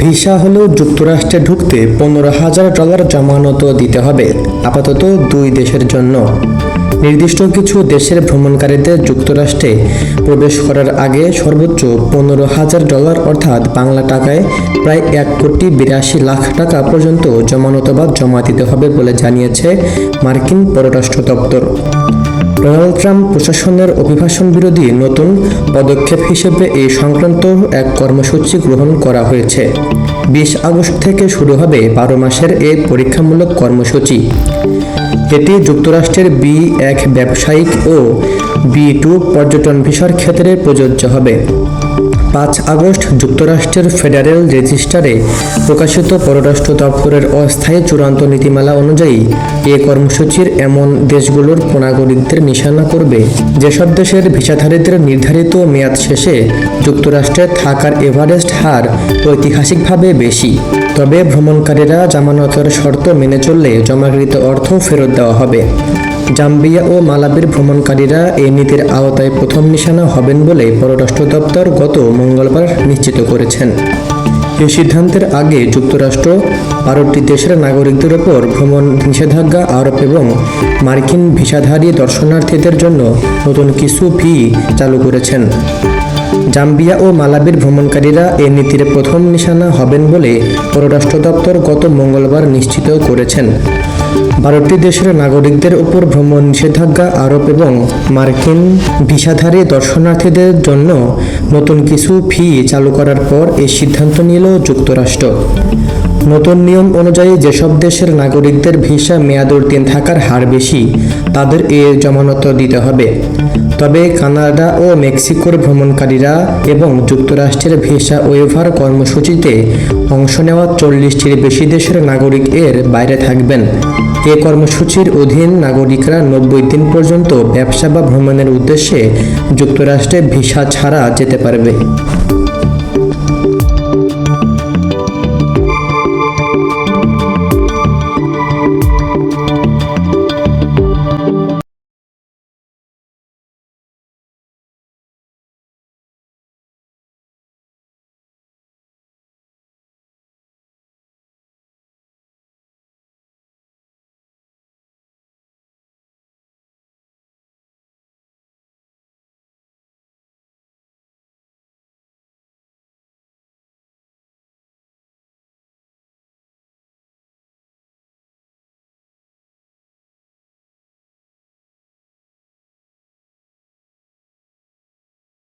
Visa হলেও যুক্তরাষ্ট্রে ঢুকতে পনেরো হাজার ডলার জমানত দিতে হবে, আপাতত দুই দেশের জন্য। নির্দিষ্ট কিছু দেশের ভ্রমণকারীদের যুক্তরাষ্ট্রে প্রবেশ করার আগে সর্বোচ্চ পনেরো হাজার ডলার অর্থাৎ বাংলা টাকায় প্রায় এক কোটি বিরাশি লাখ টাকা পর্যন্ত জমানত বা জমা দিতে হবে বলে জানিয়েছে মার্কিন পররাষ্ট্র দপ্তর। ডোনাল্ড ট্রাম্প প্রশাসনের অভিভাষণ বিরোধী নতুন পদক্ষেপ হিসেবে এই সংক্রান্ত এক কর্মসূচি গ্রহণ করা হয়েছে। বিশ আগস্ট থেকে শুরু হবে বারো মাসের এই পরীক্ষামূলক কর্মসূচি। এটি যুক্তরাষ্ট্রের বি এক ব্যবসায়িক ও বি টু পর্যটন ভিসার ক্ষেত্রে প্রযোজ্য হবে। পাঁচ আগস্ট যুক্তরাষ্ট্রের ফেডারেল রেজিস্টারে প্রকাশিত পররাষ্ট্র দপ্তরের অস্থায়ী চূড়ান্ত নীতিমালা অনুযায়ী এ কর্মসূচির এমন দেশগুলোর নাগরিকদের নিশানা করবে। যেসব দেশের ভিসাধারীদের নির্ধারিত মেয়াদ শেষে যুক্তরাষ্ট্রে থাকার এভারেস্ট হার ঐতিহাসিকভাবে বেশি। তবে ভ্রমণকারীরা জামানতের শর্ত মেনে চললে জমাকৃত অর্থ ফেরত দেওয়া হবে। জাম্বিয়া ও মালাবির ভ্রমণকারীরা এই নীতির আওতায় প্রথম নিশানা হবেন বলে পররাষ্ট্র দপ্তর গত মঙ্গলবার নিশ্চিত করেছেন। এই সিদ্ধান্তের আগে যুক্তরাষ্ট্র বারোটি দেশের নাগরিকদের ওপর ভ্রমণ নিষেধাজ্ঞা আরোপ এবং মার্কিন ভিসাধারী দর্শনার্থীদের জন্য নতুন কিছু ফি চালু করেছেন। জাম্বিয়া ও মালাবির ভ্রমণকারীরা এই নীতির প্রথম নিশানা হবেন বলে পররাষ্ট্র দপ্তর গত মঙ্গলবার নিশ্চিত করেছেন। বারোটি দেশের নাগরিকদের উপর ভ্রমণ নিষেধাজ্ঞা আরোপ এবং মার্কিন ভিসাধারী দর্শনার্থীদের জন্য নতুন কিছু ফি চালু করার পর এই সিদ্ধান্ত নিল যুক্তরাষ্ট্র। নতুন নিয়ম অনুযায়ী যেসব দেশের নাগরিকদের ভিসা মেয়াদ উত্তীর্ণ থাকার হার বেশি, তাদের এ জমানত দিতে হবে। তবে কানাডা ও মেক্সিকোর ভ্রমণকারীরা এবং যুক্তরাষ্ট্রের ভিসা ওয়েভার কর্মসূচিতে অংশ নেওয়া চল্লিশটির বেশি দেশের নাগরিক এর বাইরে থাকবেন। এ কর্মসূচির অধীন নাগরিকরা নব্বই দিন পর্যন্ত ব্যবসা বা ভ্রমণের উদ্দেশ্যে যুক্তরাষ্ট্রে ভিসা ছাড়া যেতে পারবে।